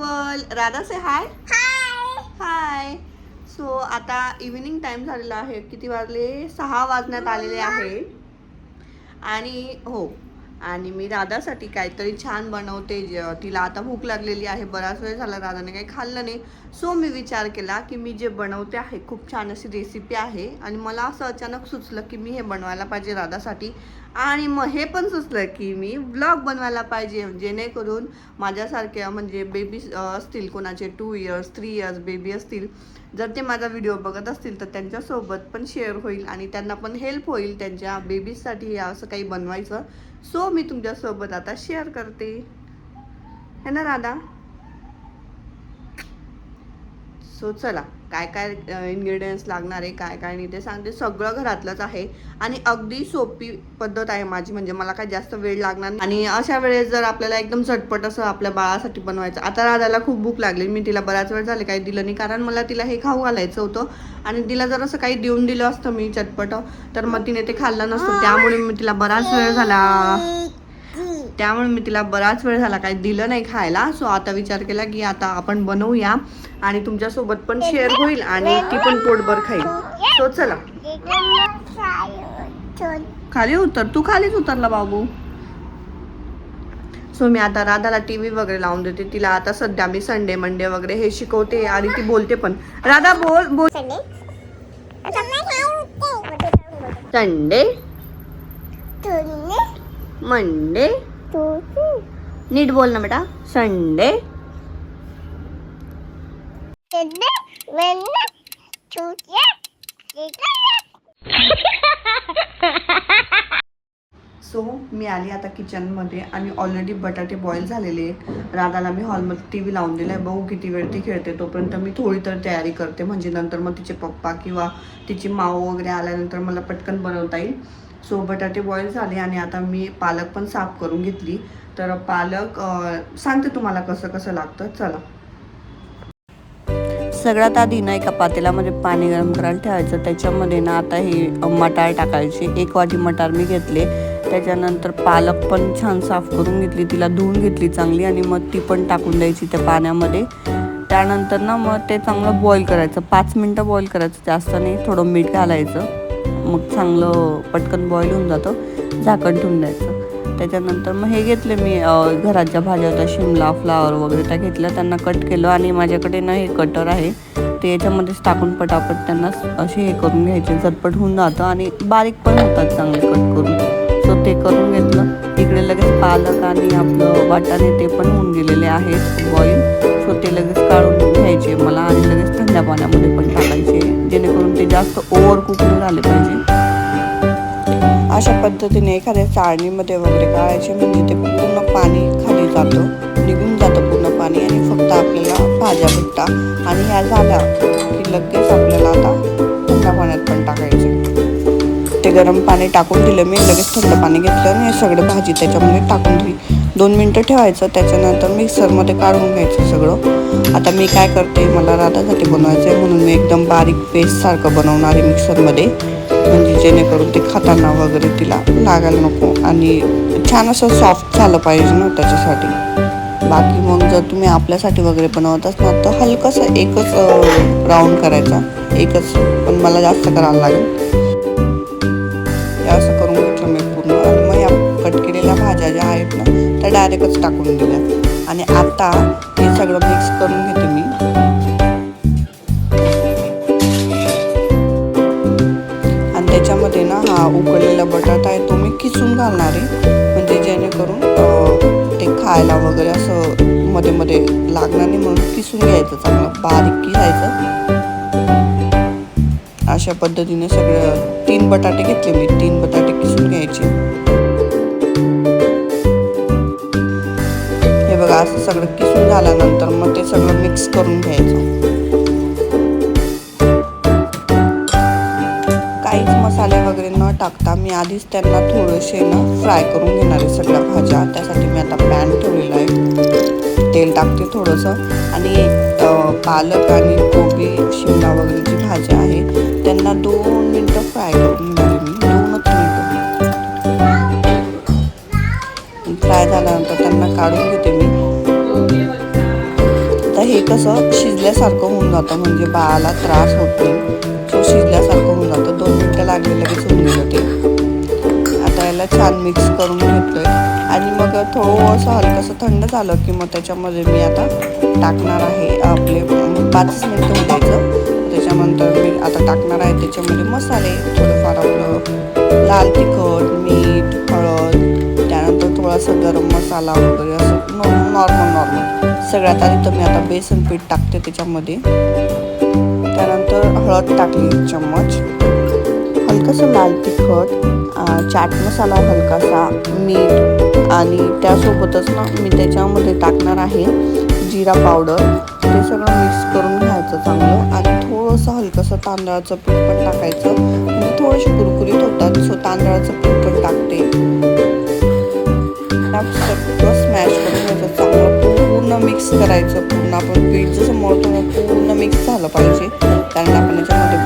Welcome to राधाच everything world Radha से hi hi so आता इव्हिनिंग टाइम झालेला आहे. किती वाजले? सहा वाजण्यात आलेले आहे. आणि हो. आणि मी राधासाठी काहीतरी छान बनवते. तिला आता भूक लागलेली आहे. बराच वेळ झाला राधाने काही खाल्लं नाही. सो मी विचार केला की मी जे बनवते आहे खूप छान अशी रेसिपी आहे. आणि मला असं अचानक सुचलं की मी हे बनवायला पाहिजे राधासाठी. आणि मग हे पण सुचलं की मी ब्लॉग बनवायला पाहिजे. जेणेकरून माझ्यासारख्या म्हणजे बेबी असतील कोणाचे two years three years baby असतील जर ते माझा व्हिडिओ बघत असतील तर त्यांच्यासोबत पण शेअर होईल आणि त्यांना पण हेल्प होईल त्यांच्या बेबीजसाठी असं काही बनवायचं. सो मी तुमच्यासोबत आता शेअर करते. है ना राधा? सो चला काय काय इन्ग्रेडियंट्स लागणार आहे काय काय नाही ते सांगते. सगळं घरातलंच आहे. आणि अगदी सोपी पद्धत आहे माझी म्हणजे मला काय जास्त वेळ लागणार नाही. आणि अशा वेळेस जर आपल्याला एकदम झटपट असं आपल्या बाळासाठी बनवायचं आता राधाला खूप भूक लागली. मी तिला बराच वेळ झाले काही दिलं नाही. कारण मला तिला हे खाऊ घालायचं होतं. आणि तिला जर असं काही देऊन दिलं असतं मी चटपट तर मग तिने ते खाल्लं नसतं. त्यामुळे मी तिला बराच वेळ झाला. त्यामुळे मी तिला बराच वेळ झाला. काही दिलं नाही खायला. सो आता विचार केला की आता आपण बनवूया. आणि तुमच्यासोबत पण शेअर होईल आणि ती पण पोटभर खाईल. सो चला. खाली उतर. तू खालीच उतरला बाबू. सो मी आता राधाला टी व्ही वगैरे लावून देते. तिला आता सध्या मी संडे मंडे वगैरे हे शिकवते आणि ती बोलते पण. राधा बोल बोल. संडे मंडे नीट बोल ना बेटा. संडे सो मी आली आता किचनमध्ये आणि ऑलरेडी बटाटे बॉईल झालेले आहेत. राधाला मी हॉलमध्ये टी व्ही लावून दिला आहे बघू किती वेळ ती खेळते तोपर्यंत मी थोडी तर तयारी करते. म्हणजे नंतर मग तिचे पप्पा किंवा तिची माऊ वगैरे आल्यानंतर मला पटकन बनवता येईल. सो बटाटे बॉईल झाले आणि आता मी पालक पण साफ करून घेतली. तर पालक सांगते तुम्हाला कसं कसं लागतं. चला. सगळ्यात आधी ना एका पातेल्यामध्ये पाणी गरम करायला ठेवायचं. त्याच्यामध्ये ना आता हे मटार टाकायचे. एक वाटी मटार मी घेतले. त्याच्यानंतर पालक पण छान साफ करून घेतली. तिला धुवून घेतली चांगली आणि मग ती पण टाकून द्यायची त्या पाण्यामध्ये. त्यानंतर ना मग ते चांगलं बॉईल करायचं. पाच मिनटं बॉईल करायचं. जास्त नाही थोडं मीठ घालायचं. मग चांगलं पटकन बॉईल होऊन जातं. झाकण ठेवून द्यायचं. त्याच्यानंतर मग हे घेतले मी घराच्या भाज्या होत्या शिमला फ्लावर वगैरे त्या घेतल्या त्यांना कट केलं आणि माझ्याकडे ना हे कटर आहे ते याच्यामध्येच टाकून पटापट त्यांना असे हे करून घ्यायचे झटपट होऊन जातं आणि बारीक पण होतात चांगले कट करून. सो ते करून घेतलं. इकडे लगेच पालक आणि आपलं वाटाणे ते पण होऊन गेलेले आहेत बॉईल सो ते लगेच काढून घ्यायचे मला आणि लगेच थंड पाण्यामध्ये पण टाकायचे जेणेकरून ते जास्त ओव्हर कुकिंग झाले पाहिजे. अशा पद्धतीने एखाद्या चाळणीमध्ये वगैरे काढायचे म्हणजे ते पूर्ण पाणी खाली जातं निघून जातं पूर्ण पाणी आणि फक्त आपल्याला भाज्या भेटतात आणि ह्या झाल्या की लगेच आपल्याला आता थंड पाण्यात पण टाकायचे. ते गरम पाणी टाकून दिलं मी लगेच थंड पाणी घेतलं आणि हे सगळं भाजी त्याच्यामध्ये टाकून दिली. दोन मिनटं ठेवायचं त्याच्यानंतर मिक्सरमध्ये काढून घ्यायचं सगळं. आता मी काय करते मला राधासाठी बनवायचं आहे म्हणून मी एकदम बारीक पेस्टसारखं बनवणार आहे मिक्सरमध्ये. जेणेकरून ते खाताना वगैरे तिला लागायला नको. आणि छान असं सॉफ्ट झालं पाहिजे ना त्याच्यासाठी. बाकी मग जर तुम्ही आपल्यासाठी वगैरे बनवत असणार तर हलकंसं एकच राऊंड करायचा. एकच पण मला जास्त करायला लागेल. असं करून घेतलं मी पूर्ण. आणि मग या कट केलेल्या भाज्या ज्या आहेत ना त्या डायरेक्टच टाकून दिल्या. आणि आता हे सगळं मिक्स करून घेतलं. हा उकळलेला बटाटा आहे तो मी किसून घालणार आहे. म्हणजे जेणेकरून ते खायला वगैरे असं मध्ये मध्ये लागणार नाही म्हणून किसून घ्यायचं चांगलं बारीक किसायचं. अशा पद्धतीने सगळं तीन बटाटे घेतले मी तीन बटाटे किसून घ्यायचे. हे बघा असं सगळं किसून झाल्यानंतर मग ते सगळं मिक्स करून घ्यायचं. मसाले वगैरे न टाकता मी आधीच त्यांना थोडेसे ना फ्राय करून घेणार आहे सगळ्या भाज्या. त्यासाठी मी आता पॅन ठेवलेला आहे. तेल टाकते थोडंसं. आणि पालक आणि कोबी शिमला वगैरे जी भाज्या आहे त्यांना दोन मिनटं फ्राय करून घेणार मी. दोनच मिनटं. फ्राय झाल्यानंतर त्यांना काढून घेते मी. तर हे कसं शिजल्यासारखं होऊन जातं. म्हणजे बाळाला त्रास होत नाही. सो शिजल्यासारखं मसाल्याला छान मिक्स करून घेतोय. आणि मग थोडंसं हलकंसं थंड झालं की मग त्याच्यामध्ये मी आता टाकणार आहे आपले पाच मिनटं होऊ त्याच्यानंतर मी आता टाकणार आहे त्याच्यामध्ये मसाले थोडंफार आपलं लाल तिखट मीठ हळद त्यानंतर थोडासा गरम मसाला वगैरे असं नॉर्मल नॉर्मल. सगळ्यात आधी तर मी आता बेसन पीठ टाकते त्याच्यामध्ये. त्यानंतर हळद टाकली चम्मच. हलकंसं लाल तिखट चाट मसाला हलकासा मीठ आणि त्यासोबतच ना मी त्याच्यामध्ये टाकणार आहे जिरा पावडर. ते सगळं मिक्स करून घ्यायचं चांगलं आणि थोडंसं हलकंसं तांदळाचं पीठ पण टाकायचं. म्हणजे थोडेसे कुरकुरीत होतात सो तांदळाचं पीठ पण टाकते. सगळं करून चांगलं पूर्ण मिक्स करायचं पूर्ण आपण पीठ जसं मळतो पूर्ण मिक्स झालं पाहिजे. कारण आपण याच्यामध्ये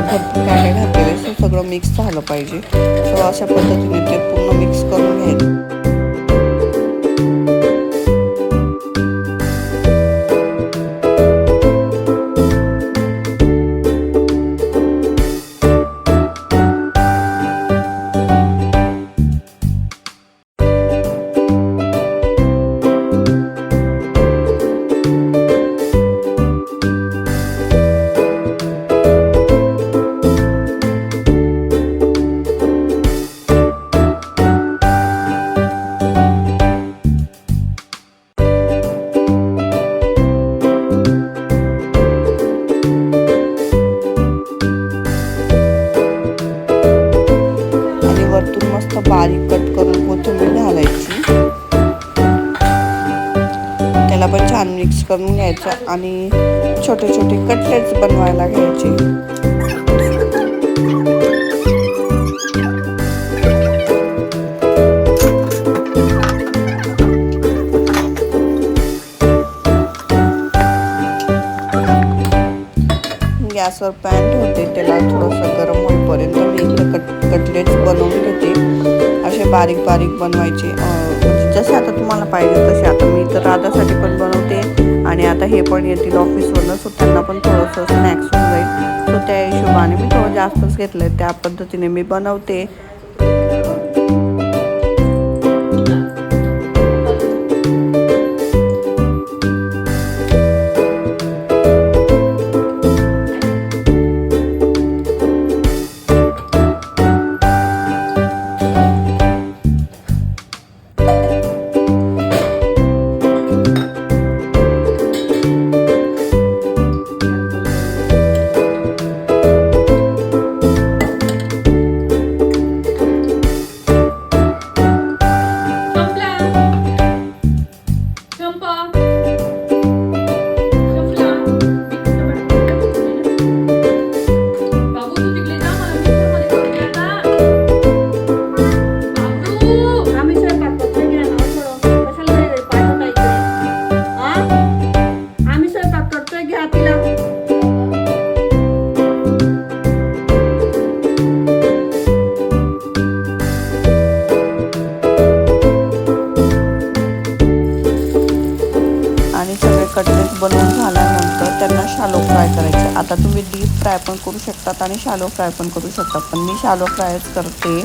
भरपूर काय घातलेलं सगळं मिक्स झालं पाहिजे. सो अशा पद्धतीने ते पूर्ण मिक्स करून घ्यायचं. बारीक कट करून कोथिंबीर घालायची. त्याला पण छान मिक्स करून घ्यायचं आणि छोटे छोटे कटलेट्स बनवायला घ्यायचे. गॅसवर पॅन ठेवते. त्याला थोडंसं गरम होईपर्यंत मी इथं कट कटलेट्स बनवून घेते. असे बारीक बारीक बनवायचे. जसे आता तुम्हाला पाहिजे तसे. आता मी तर राधासाठी पण बनवते. आणि आता हे पण येतील ऑफिसवरनं सो त्यांना पण थोडंसं स्नॅक्स होऊन जाईल सो त्या हिशोबाने मी थोडं जास्तच घेतलं आहे त्या पद्धतीने मी बनवते. आता तुम्ही डीप फ्राय पण करू शकतात आणि शालो फ्राय पण करू शकतात. पण मी शालो फ्रायच करते.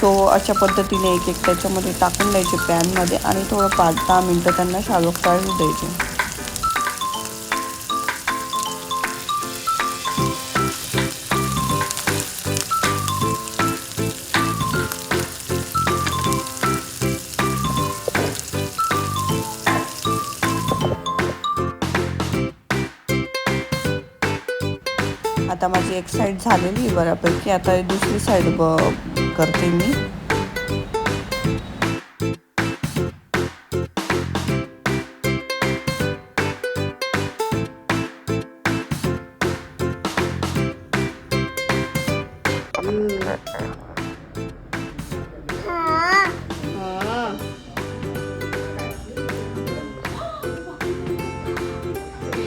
सो अशा पद्धतीने एक एक त्याच्यामध्ये टाकून द्यायचे पॅनमध्ये आणि थोडं पाच दहा मिनटं त्यांना शालो फ्राय होऊ द्यायचे. आता माझी एक साईड झालेली बऱ्यापैकी. आता दुसरी साईड ब करते मी.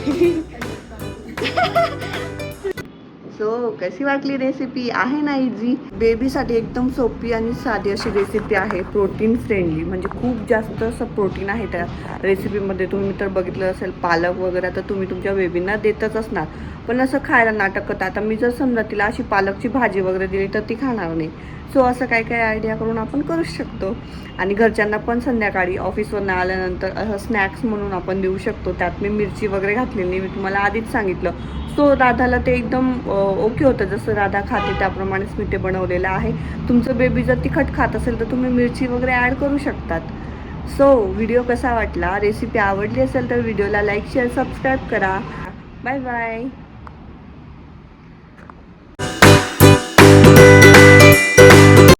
सो कशी वाटली रेसिपी आहे ना इझी बेबीसाठी एकदम सोपी आणि साधी अशी रेसिपी आहे. प्रोटीन फ्रेंडली म्हणजे खूप जास्त असं प्रोटीन आहे त्या रेसिपीमध्ये तुम्ही तर बघितलं असेल पालक वगैरे तर तुम्ही तुमच्या बेबींना देतच असणार. पण असं खायला नाटक करता आता मी जर समजा तिला अशी पालकची भाजी वगैरे दिली तर ती खाणार नाही. सो असं काय काय आयडिया करून आपण करू शकतो. आणि घरच्यांना पण संध्याकाळी ऑफिसवरून आल्यानंतर असं स्नॅक्स म्हणून आपण देऊ शकतो. त्यात मी मिरची वगैरे घातलेली मी तुम्हाला आधीच सांगितलं. सो राधाला ते एकदम ओके होतं. जसं राधा खाते त्याप्रमाणेच मी ते बनवलेलं आहे. तुमचं बेबी जर तिखट खात असेल तर तुम्ही मिरची वगैरे ॲड करू शकतात. सो व्हिडिओ कसा वाटला? रेसिपी आवडली असेल तर व्हिडिओला लाईक शेअर सबस्क्राईब करा. Bye bye